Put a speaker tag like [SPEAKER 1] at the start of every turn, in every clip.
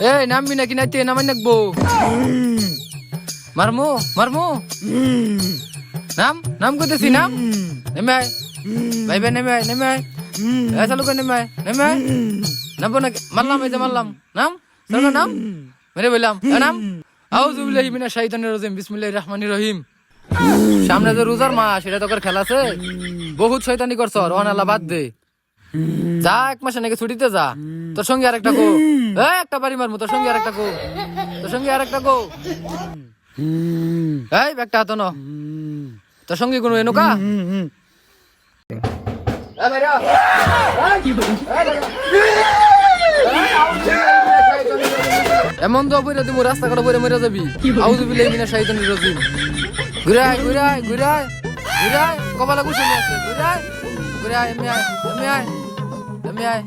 [SPEAKER 1] এই নামবি নাকি নাইতে নামাই নাকবো মারমু মারমু নাম নাম করতেছি নাম নেমে আয় ভাই ভাই নেমে আয় নেমে আয় এ চালু করে নেমে আয় নেমে আয় নামবো নাকি মারলাম এই যে মারলাম নাম সরকার নাম মেরে বললাম নাম আউযু বিল্লাহি মিনাশ শাইতানির রাজিম বিসমিল্লাহির রহমানির রহিম সামনে যে রোজার মাস সেটা তোর খেলা আছে বহুত শয়তানি করছ রোহান আল্লাহ বাদ দে যা এক মাসে নাকি ছুটিতে যা। তোর সঙ্গে আরেকটা গো এই, একটা বাড়ি মারমু, তোর সঙ্গে আরেকটা গো তোর সঙ্গে আরেকটা গো এই, ব্যাগটা হাতো তোর সঙ্গে কোনো এনুকা? এমন তো বইরা তুমি রাস্তা কাটা বইরা মরে যাবি। আউযু বিল্লাহি মিনাশ শাইতানির রাজিম ঘুরাই ঘুরাই ঘুরাই ঘুরাই, কপালে কুশলি আছে ঘুরাই ঘুরাই এমনি আয় এমনি আয় এমনি আয়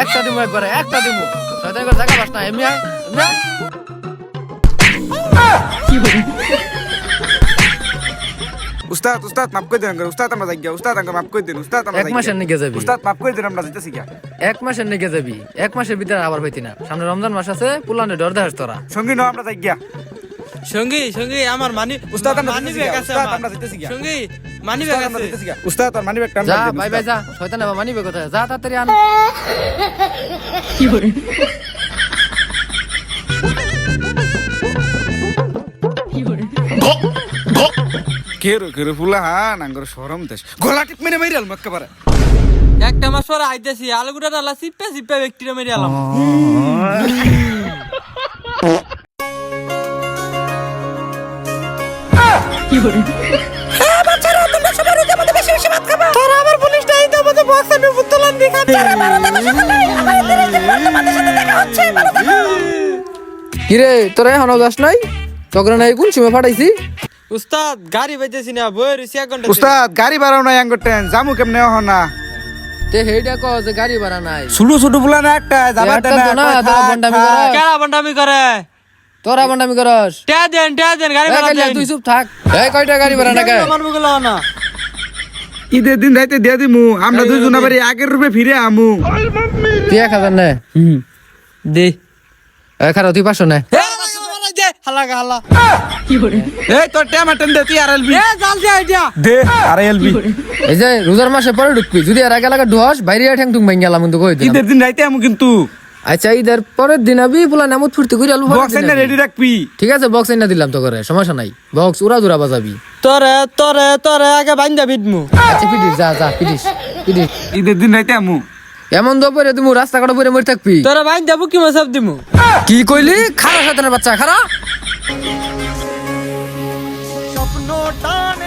[SPEAKER 1] একটা দিমু একবার একটা দিমু। শয়তান করে জায়গা বাস না এমনি আয় এমনি আয়
[SPEAKER 2] উস্তাদ উস্তাদ মাফ করে দেন উস্তাদ আমরা যাই উস্তাদ আমাকে মাফ করে দেন উস্তাদ আমরা
[SPEAKER 1] এক মাসের নিকে যাবি।
[SPEAKER 2] উস্তাদ মাফ করে দেন আমরা যাইতেছি গিয়া।
[SPEAKER 1] এক মাসের নিকে যাবি এক মাসের ভিতরে আবার পাইতি না। সামনে রমজান মাস আছে পুলানে ডর দেখাস তোরা।
[SPEAKER 2] সঙ্গী ন আমরা যাই গিয়া।
[SPEAKER 3] সঙ্গী সঙ্গী আমার মানি
[SPEAKER 2] উস্তাদ, আমরা
[SPEAKER 3] মানি ব্যাগ আছে
[SPEAKER 2] উস্তাদ,
[SPEAKER 3] আমরা।
[SPEAKER 2] যেতেছি গিয়া।
[SPEAKER 3] সঙ্গী মানি ব্যাগ আছে।
[SPEAKER 2] যাইতেছি গিয়া। উস্তাদ আর মানি ব্যাগটা
[SPEAKER 1] যা
[SPEAKER 2] আমরা
[SPEAKER 1] বাই বাই যা। শয়তান বাবা মানিবে কোথায়? যা তাড়াতাড়ি আন।
[SPEAKER 2] কেরো কেরো ফুলা হা নাঙ্গর শরম দেশ। গলা টিপ মেরে মাইরাল মত কাবারে
[SPEAKER 3] একটা মাস পরে আইতেছি আলুগুটা ডালা সিপ্পে সিপ্পে ব্যক্তিরা মেরে আলাম।
[SPEAKER 1] কিরে তোরা এখনও যাস নাই? তখন নাই কোন সিমে ফাটাইছি?
[SPEAKER 3] উস্তাদ গাড়ি বাইতেছি না বই রইছি এক ঘণ্টা
[SPEAKER 2] উস্তাদ গাড়ি বাড়াও না আঙ্গুর ট্রেন জামু কেমনে হো না?
[SPEAKER 1] তে হেইডা কহ যে গাড়ি ভাড়া নাই।
[SPEAKER 2] ছোট ছোট ফুলা না একটা
[SPEAKER 1] একটা তো না, তোরা বন্ডামি করো।
[SPEAKER 3] কেডা বন্ডামি করে?
[SPEAKER 1] তোরা বন্ডামি করস।
[SPEAKER 3] ট্যা দেন ট্যা দেন গাড়ি দেন।
[SPEAKER 1] তুই চুপ থাক। এই কয়টা গাড়ি ভাড়া টাকা
[SPEAKER 3] মারবো গেল না
[SPEAKER 2] ঈদের দিন রাইতে দিয়ে দিমু। আমরা দুজন আবার আগের রূপে ফিরে আমু।
[SPEAKER 1] তুই এক হাজার নে।
[SPEAKER 3] দে।
[SPEAKER 1] খারাপ তুই পাঁচশো নে।
[SPEAKER 3] হালা হালা।
[SPEAKER 2] এই তোর টেম আটেন দে তুই আর এলবি
[SPEAKER 3] এ জাল দে আইডিয়া।
[SPEAKER 2] দে আর এলবি
[SPEAKER 1] এই যে রোজার মাসে পরে ঢুকবি। যদি আর আগে লাগা ঢুস বাইরে ঠ্যাং টুং ভাঙ্গি গেলাম কিন্তু কই
[SPEAKER 2] দিন রাইতে আমু কিন্তু।
[SPEAKER 1] আচ্ছা ঈদের পরের দিন আবি পোলা নামত ফুর্তি করে আলু
[SPEAKER 2] বক্স এনে রেডি রাখবি।
[SPEAKER 1] ঠিক আছে বক্স এনে দিলাম তো করে সমস্যা নাই। বক্স উড়া দুরা বাজাবি।
[SPEAKER 3] তোরে তোরে তোরে আগে বাইন্দা বিদমু।
[SPEAKER 1] আচ্ছা পিটিস যা যা পিটিস পিটিস।
[SPEAKER 2] ঈদের দিন রাইতে আমু।
[SPEAKER 1] এমন তো পরে তুমি রাস্তা কাটা পরে মরে থাকবি।
[SPEAKER 3] তোরে বাইন্দা বুকি মাসাব দিমু।
[SPEAKER 1] কি কইলি? খারা সাতানের বাচ্চা খারা?
[SPEAKER 3] স্বপ্ন টানে।